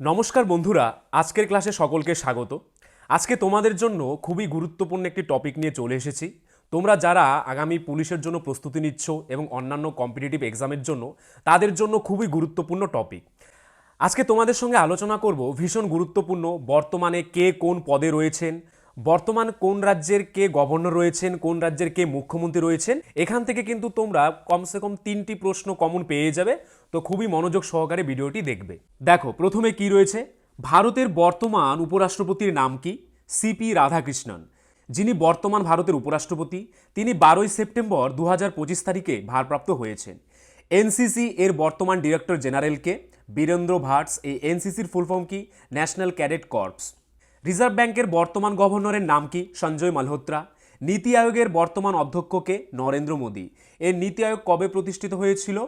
নমস্কার বন্ধুরা, আজকের ক্লাসে সকলকে স্বাগত। আজকে তোমাদের জন্য খুবই গুরুত্বপূর্ণ একটি টপিক নিয়ে চলে এসেছি। তোমরা যারা আগামী পুলিশের জন্য প্রস্তুতি নিচ্ছ এবং অন্যান্য কম্পিটিটিভ এক্সামের জন্য, তাদের জন্য খুবই গুরুত্বপূর্ণ টপিক। আজকে তোমাদের সঙ্গে আলোচনা করব ভীষণ গুরুত্বপূর্ণ বর্তমানে কে কোন পদে রয়েছেন বর্তমান কোন রাজ্যের কে গভর্নর রয়েছেন, কোন রাজ্যের কে মুখ্যমন্ত্রী রয়েছেন, এখান থেকে কিন্তু তোমরা কমসে কম তিনটি প্রশ্ন কমন পেয়ে যাবে। তো খুবই মনোযোগ সহকারে ভিডিওটি দেখবে। দেখো, প্রথমে কি রয়েছে? ভারতের বর্তমান উপরাষ্ট্রপতির নাম কি? সিপি রাধাকৃষ্ণন। যিনি বর্তমান ভারতের উপরাষ্ট্রপতি, তিনি বারোই সেপ্টেম্বর দু তারিখে ভারপ্রাপ্ত হয়েছেন। এনসিসি এর বর্তমান ডিরেক্টর জেনারেলকে বীরেন্দ্র ভাটস। এই এনসিসির ফুল ফর্ম কি? ন্যাশনাল ক্যাডেট কর্পস রিজার্ভ ব্যাংকের বর্তমান গভর্নরের নাম কি? সঞ্জয় মালহোত্রা। নীতি আয়োগের বর্তমান অধ্যক্ষকে নরেন্দ্র মোদী। এর নীতি আয়োগ কবে প্রতিষ্ঠিত হয়েছিল?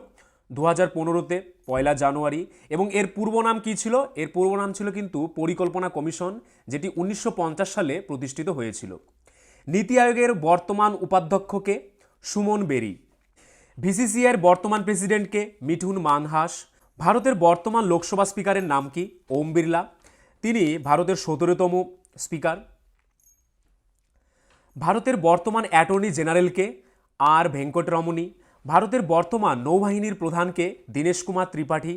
দু হাজার পনেরোতে, পয়লা জানুয়ারি। এবং এর পূর্ব নাম কী ছিল? এর পূর্ব নাম ছিল কিন্তু পরিকল্পনা কমিশন, যেটি উনিশশো পঞ্চাশ সালে প্রতিষ্ঠিত হয়েছিল। নীতি আয়োগের বর্তমান উপাধ্যক্ষকে সুমন বেরি। ভিসিসিআইয়ের বর্তমান প্রেসিডেন্টকে মিঠুন মানহাস। ভারতের বর্তমান লোকসভা স্পিকারের নাম কি? ওম বিড়লা। তিনি ভারতের সতেরোতম স্পিকার। ভারতের বর্তমান অ্যাটর্নি জেনারেলকে আর ভেঙ্কটরমণী, ভারতের বর্তমান নৌবাহিনীর প্রধানকে দীনেশ কুমার ত্রিপাঠী,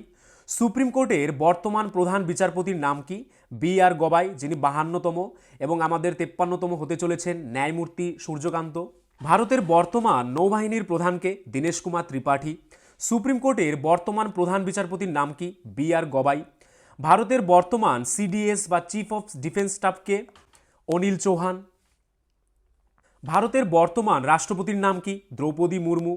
সুপ্রিম কোর্টের বর্তমান প্রধান বিচারপতির নাম কি? বি আর গবাই, যিনি বাহান্নতম এবং আমাদের তেপ্পান্নতম হতে চলেছেন ন্যায়মূর্তি সূর্যকান্ত। ভারতের বর্তমান নৌবাহিনীর প্রধানকে দীনেশ কুমার ত্রিপাঠী। সুপ্রিম কোর্টের বর্তমান প্রধান বিচারপতির নাম কি? B R Gavai. ভারতের বর্তমান সিডিএস বা চিফ অফ ডিফেন্স স্টাফকে অনিল চৌহান। ভারতের বর্তমান রাষ্ট্রপতির নাম কি? দ্রৌপদী মুর্মু।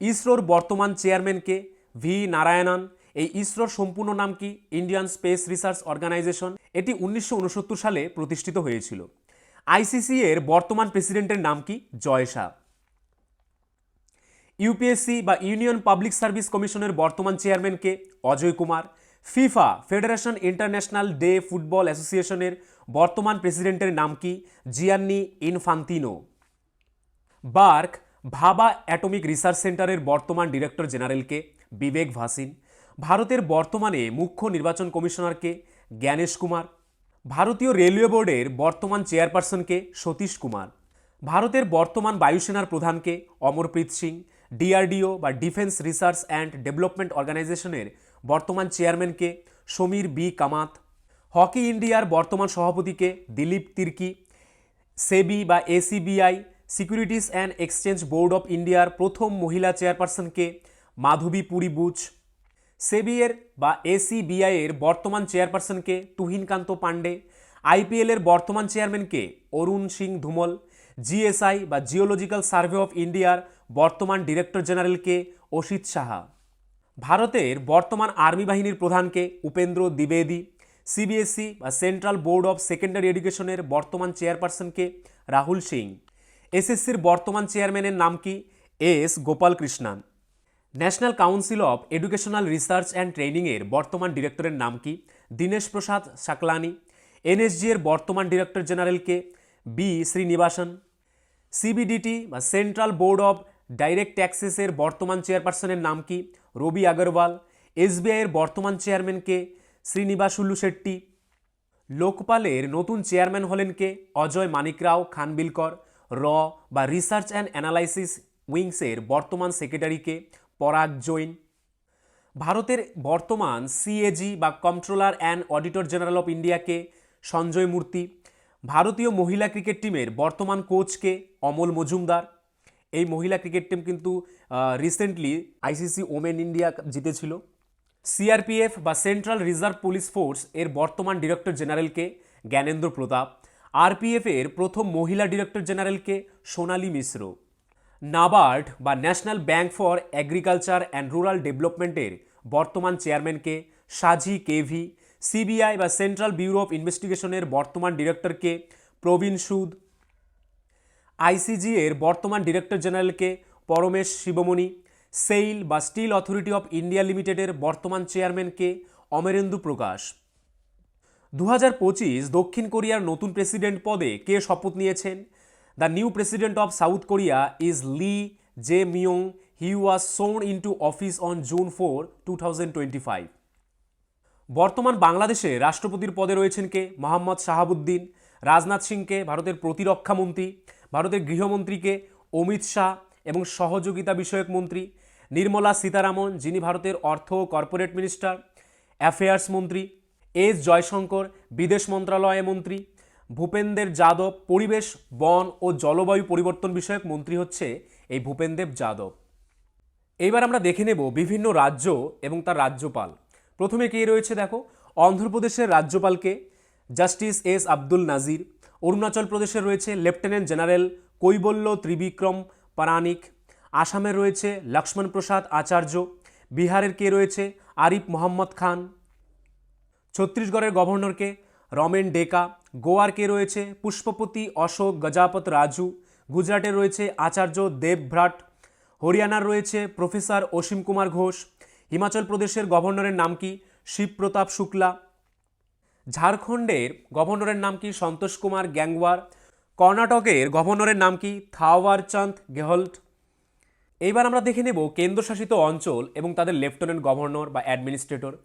ইসরোর বর্তমান চেয়ারম্যানকে ভি. নারায়ণন। এই ইসরোর সম্পূর্ণ নাম কি? Indian space research organisation. এটি উনিশশো উনসত্তর সালে প্রতিষ্ঠিত হয়েছিল। আইসিসি এর বর্তমান প্রেসিডেন্টের নাম কি? জয় শাহ। ইউপিএসসি বা ইউনিয়ন পাবলিক সার্ভিস কমিশনের বর্তমান চেয়ারম্যানকে? Ajay Kumar. FIFA, federation international de football অ্যাসোসিয়েশনের বর্তমান প্রেসিডেন্টের নাম কি? Gianni Infantino. BARC, Bhabha atomic research সেন্টারের বর্তমান ডিরেক্টর জেনারেলকে বিবেক ভাসিন। ভারতের বর্তমানে মুখ্য নির্বাচন কমিশনারকে জ্ঞানেশ কুমার। ভারতীয় রেলওয়ে বোর্ডের বর্তমান চেয়ারপারসনকে সতীশ কুমার। ভারতের বর্তমান বায়ুসেনার প্রধানকে অমরপ্রীত সিং। ডিআরডিও বা ডিফেন্স রিসার্চ অ্যান্ড ডেভেলপমেন্ট অর্গানাইজেশনের বর্তমান চেয়ারম্যানকে সমীর বি. কামাত। হকি ইন্ডিয়ার বর্তমান সভাপতিকে দিলীপ তির্কি। সেবি বা SEBI securities and exchange board of ইন্ডিয়ার প্রথম মহিলা চেয়ারপারসনকে মাধবী পুরী বুচ সেবিএর বা এসিবিআই এর বর্তমান চেয়ারপারসনকে তুহিনকান্ত পাণ্ডে। আইপিএল এর বর্তমান চেয়ারম্যানকে অরুণ সিং ধুমল। জিএসআই বা জিওলজিক্যাল সার্ভে অফ ইন্ডিয়ার বর্তমান ডিরেক্টর জেনারেলকে অসিত সাহা। ভারতের বর্তমান আর্মি বাহিনীর প্রধানকে উপেন্দ্র দ্বিবেদী, সিবিএসই বা সেন্ট্রাল বোর্ড অফ সেকেন্ডারি এডুকেশনের বর্তমান চেয়ারপারসনকে রাহুল সিং। এসএসসির বর্তমান চেয়ারম্যানের নাম কি? S. Gopal Krishnan. National council of educational research and ট্রেনিংয়ের বর্তমান ডিরেক্টরের নাম কি? দীনেশ প্রসাদ সাকলানি। এনএসজি এর বর্তমান ডিরেক্টর জেনারেলকে বি. শ্রীনিবাসন। সিবিডিটি বা সেন্ট্রাল বোর্ড অফ ডাইরেক্ট ট্যাক্সেসের বর্তমান চেয়ারপারসনের নাম কি? রবি আগরওয়াল। এসবিআইয়ের বর্তমান চেয়ারম্যানকে শ্রীনিবাসুল্লু শেট্টি। লোকপালের নতুন চেয়ারম্যান হলেন কে? অজয় মানিকরাও, খানবিলকর। র বা রিসার্চ অ্যান্ড অ্যানালাইসিস উইংসের বর্তমান সেক্রেটারিকে পরাগ জৈন। ভারতের বর্তমান সিএজি বা controller and auditor general of ইন্ডিয়াকে সঞ্জয় মূর্তি। ভারতীয় মহিলা ক্রিকেট টিমের বর্তমান কোচকে অমল মজুমদার। এই মহিলা ক্রিকেট টিম কিন্তু রিসেন্টলি আইসিসি ওমেন ইন্ডিয়া জিতেছিল। সিআরপিএফ বা সেন্ট্রাল রিজার্ভ পুলিশ ফোর্স এর বর্তমান ডিরেক্টর জেনারেলকে জ্ঞানেন্দ্র প্রতাপ। আরপিএফ এর প্রথম মহিলা ডিরেক্টর জেনারেলকে সোনালী মিশ্র। নাবার্ড বা national bank for agriculture and rural ডেভেলপমেন্টের বর্তমান চেয়ারম্যানকে সাজি কেভি। সিবিআই বা সেন্ট্রাল ব্যুরো অফ ইনভেস্টিগেশনের বর্তমান ডিরেক্টরকে প্রবীণ সুদ। আইসিজি এর বর্তমান ডিরেক্টর জেনারেলকে পরমেশ শিবমণি সেইল বা স্টিল অথরিটি অফ ইন্ডিয়া লিমিটেডের বর্তমান চেয়ারম্যানকে অমরেন্দু প্রকাশ। দু হাজার পঁচিশ দক্ষিণ কোরিয়ার নতুন প্রেসিডেন্ট পদে কে শপথ নিয়েছেন? The new president of south Korea is Lee Jae Myung he was sworn in to office on June four two বর্তমান বাংলাদেশে রাষ্ট্রপতির পদে রয়েছেন কে? মোহাম্মদ শাহাবুদ্দিন, রাজনাথ সিংকে, ভারতের প্রতিরক্ষা মন্ত্রী ভারতের গৃহমন্ত্রীকে অমিত শাহ এবং সহযোগিতা বিষয়ক মন্ত্রী নির্মলা সীতারামন, যিনি ভারতের অর্থ ও কর্পোরেট মিনিস্টার, অ্যাফেয়ার্স মন্ত্রী, এস জয়শঙ্কর, বিদেশ মন্ত্রণালয় মন্ত্রী, ভূপেন্দ্র যাদব, পরিবেশ, বন ও জলবায়ু পরিবর্তন বিষয়ক মন্ত্রী হচ্ছে এই ভূপেন্দ্র যাদব। এইবার আমরা দেখে নেব বিভিন্ন রাজ্য এবং তার রাজ্যপাল। প্রথমে কে রয়েছে দেখো? অন্ধ্রপ্রদেশের রাজ্যপালকে জাস্টিস এস আব্দুল নাজির অরুণাচল প্রদেশের রয়েছে লেফটেন্যান্ট জেনারেল কৈবল্য ত্রিবিক্রম পারানিক আসামের রয়েছে লক্ষ্মণ প্রসাদ আচার্য, বিহারের কে রয়েছে আরিফ মোহাম্মদ খান, ছত্তিশগড়ের গভর্নরকে রমেন ডেকা, গোয়ার কে রয়েছে পুষ্পপতি অশোক গজাপত রাজু গুজরাটের রয়েছে আচার্য দেবভ্রাট হরিয়ানার রয়েছে প্রফেসর অসীম কুমার ঘোষ, হিমাচল প্রদেশের গভর্নরের নাম কি? শিবপ্রতাপ শুক্লা ঝাড়খণ্ডের গভর্নরের নাম কি সন্তোষ কুমার গ্যাংওয়ার? কর্ণাটকের গভর্নরের নাম কি থাওয়ার চাঁদ গেহলট? এইবার আমরা দেখে নেব কেন্দ্রশাসিত অঞ্চল এবং তাদের লেফটেন্যান্ট গভর্নর বা অ্যাডমিনিস্ট্রেটর।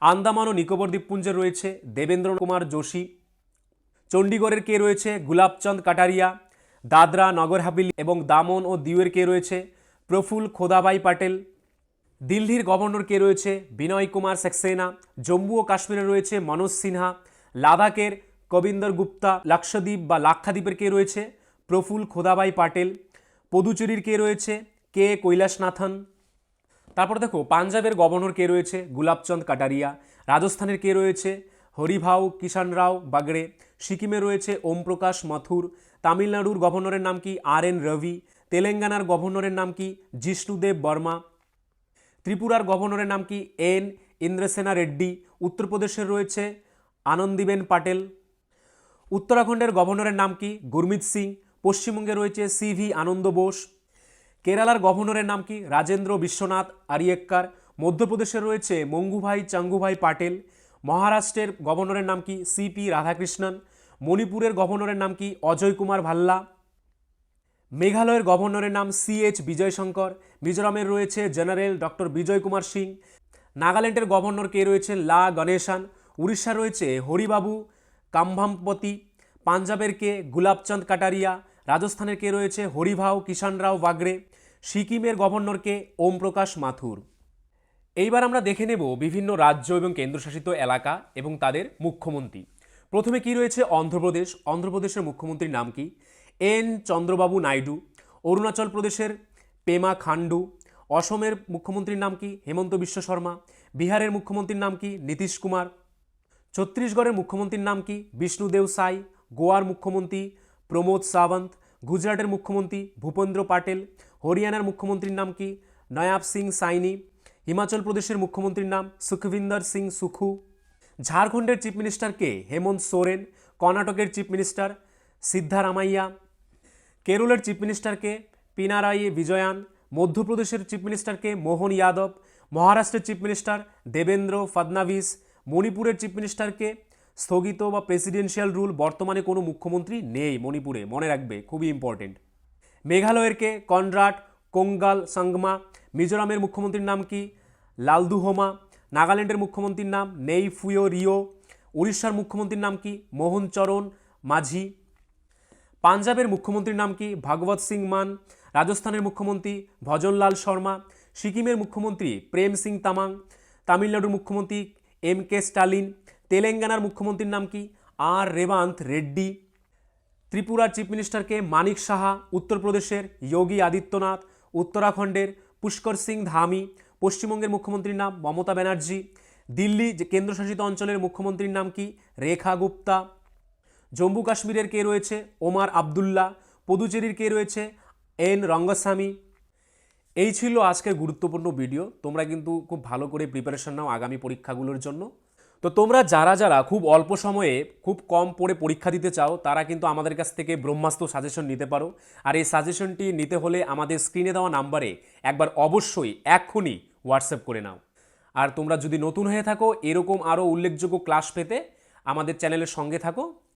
আন্দামান ও নিকোবর দ্বীপপুঞ্জে রয়েছে দেবেন্দ্র কুমার যোশী। চণ্ডীগড়ের কে রয়েছে? গুলাবচাঁদ কাটারিয়া। দাদরা নগর হাভেলি এবং দামন ও দিউয়ের কে রয়েছে? প্রফুল খোদাবাই পাটেল। দিল্লির গভর্নর কে রয়েছে? বিনয় কুমার সাক্সেনা। জম্মু ও কাশ্মীরে রয়েছে মনোজ সিনহা। লাদাখের কবিন্দর গুপ্তা, লাক্ষাদ্বীপ বা লাক্ষাদ্বীপের কে রয়েছে? প্রফুল খোদাবাই পাটেল। পদুচেরির কে রয়েছে? কে কৈলাসনাথন। তারপর দেখো, পাঞ্জাবের গভর্নর কে রয়েছে? গুলাবচন্দ কাটারিয়া। রাজস্থানের কে রয়েছে? হরিভাউ কিষান রাও, বাগড়ে। সিকিমে রয়েছে ওমপ্রকাশ মথুর। তামিলনাড়ুর গভর্নরের নাম কি? R N Ravi. তেলেঙ্গানার গভর্নরের নাম কি? জিষ্ণুদেব বর্মা। ত্রিপুরার গভর্নরের নাম কি? এন. ইন্দ্রসেনা রেড্ডি। উত্তরপ্রদেশের রয়েছে আনন্দিবেন পাটেল। উত্তরাখণ্ডের গভর্নরের নাম কি? গুরমিত সিং। পশ্চিমবঙ্গে রয়েছে সি ভি আনন্দ বোস। কেরালার গভর্নরের নাম কি? রাজেন্দ্র বিশ্বনাথ আরিয়েক্কার। মধ্যপ্রদেশের রয়েছে মঙ্গুভাই চাঙ্গুভাই পাটেল। মহারাষ্ট্রের গভর্নরের নাম কি? সিপি রাধাকৃষ্ণন। মণিপুরের গভর্নরের নাম কি? অজয় কুমার ভাল্লা। মেঘালয়ের গভর্নরের নাম সি এইচ বিজয়শঙ্কর, মিজোরামের রয়েছে জেনারেল ডক্টর বিজয় কুমার সিং, নাগাল্যান্ডের গভর্নর কে রয়েছেন লা গণেশান উড়িষ্যার রয়েছে হরিবাবু কাম্ভামপতি, পাঞ্জাবের কে গুলাবচাঁদ কাটারিয়া, রাজস্থানের কে রয়েছে হরিভাউ কিষান রাও বাগড়ে, সিকিমের গভর্নরকে ওম প্রকাশ মাথুর। এইবার আমরা দেখে নেব বিভিন্ন রাজ্য এবং কেন্দ্রশাসিত এলাকা এবং তাদের মুখ্যমন্ত্রী। প্রথমে কি রয়েছে অন্ধ্রপ্রদেশ? অন্ধ্রপ্রদেশের মুখ্যমন্ত্রীর নাম কি? এন চন্দ্রবাবু নাইডু, অরুণাচল প্রদেশের পেমা খান্ডু অসমের মুখ্যমন্ত্রীর নাম কি হেমন্ত বিশ্ব শর্মা, বিহারের মুখ্যমন্ত্রীর নাম কি নীতিশ কুমার, ছত্তিশগড়ের মুখ্যমন্ত্রীর নাম কি বিষ্ণুদেব সাই, গোয়ার মুখ্যমন্ত্রী প্রমোদ সাওয়ন্ত গুজরাটের মুখ্যমন্ত্রী ভূপেন্দ্র পাটেল, হরিয়ানার মুখ্যমন্ত্রীর নাম কি নয়াব সিং সাইনি, হিমাচল প্রদেশের মুখ্যমন্ত্রীর নাম সুখবিন্দর সিং সুখু, ঝাড়খণ্ডের চিফ মিনিস্টার কে হেমন্ত সোরেন, কর্ণাটকের চিফ মিনিস্টার সিদ্ধারামাইয়া কেরলের চিফ মিনিস্টারকে পিনারাই বিজয়ান, মধ্যপ্রদেশের চিফ মিনিস্টারকে মোহন যাদব, মহারাষ্ট্রের চিফ মিনিস্টার দেবেন্দ্র ফাদনাভিস মণিপুরের চিফ মিনিস্টারকে স্থগিত বা প্রেসিডেন্সিয়াল রুল বর্তমানে কোনো মুখ্যমন্ত্রী নেই মণিপুরে। মনে রাখবে, খুবই ইম্পর্টেন্ট মেঘালয়েরকে কনরাট কোঙ্গাল সাংমা, মিজোরামের মুখ্যমন্ত্রীর নাম কি? লালদুহোমা নাগাল্যান্ডের মুখ্যমন্ত্রীর নাম নেই ফুয়ো রিও উড়িষ্যার মুখ্যমন্ত্রীর নাম কি? মোহন চরণ মাঝি। পাঞ্জাবের মুখ্যমন্ত্রীর নাম কি? ভাগবত সিং মান। রাজস্থানের মুখ্যমন্ত্রী ভজনলাল শর্মা। সিকিমের মুখ্যমন্ত্রী প্রেম সিং তামাং। তামিলনাড়ুর মুখ্যমন্ত্রী এম কে স্টালিন। তেলেঙ্গানার মুখ্যমন্ত্রীর নাম কি? আর রেবান্ত রেড্ডি। ত্রিপুরার চিফ মিনিস্টারকে মানিক সাহা। উত্তরপ্রদেশের যোগী আদিত্যনাথ। উত্তরাখণ্ডের পুষ্কর সিং ধামি। পশ্চিমবঙ্গের মুখ্যমন্ত্রীর নাম মমতা ব্যানার্জি। দিল্লি যে কেন্দ্রশাসিত অঞ্চলের মুখ্যমন্ত্রীর নাম কি? রেখা গুপ্তা। জম্মু কাশ্মীরের কে রয়েছে? ওমার আবদুল্লাহ। পদুচেরির কে রয়েছে? এন রঙ্গস্বামী। এই ছিল আজকের গুরুত্বপূর্ণ ভিডিও। তোমরা কিন্তু খুব ভালো করে প্রিপারেশন নাও আগামী পরীক্ষাগুলোর জন্য। তো তোমরা যারা যারা খুব অল্প সময়ে খুব কম পড়ে পরীক্ষা দিতে চাও, তারা কিন্তু আমাদের কাছ থেকে ব্রহ্মাস্ত্র সাজেশন নিতে পারো। আর এই সাজেশনটি নিতে হলে আমাদের স্ক্রিনে দেওয়া নাম্বারে একবার অবশ্যই এক্ষুনি হোয়াটসঅ্যাপ করে নাও। আর তোমরা যদি নতুন হয়ে থাকো, এরকম আরও উল্লেখযোগ্য ক্লাস পেতে আমাদের চ্যানেলের সঙ্গে থাকো।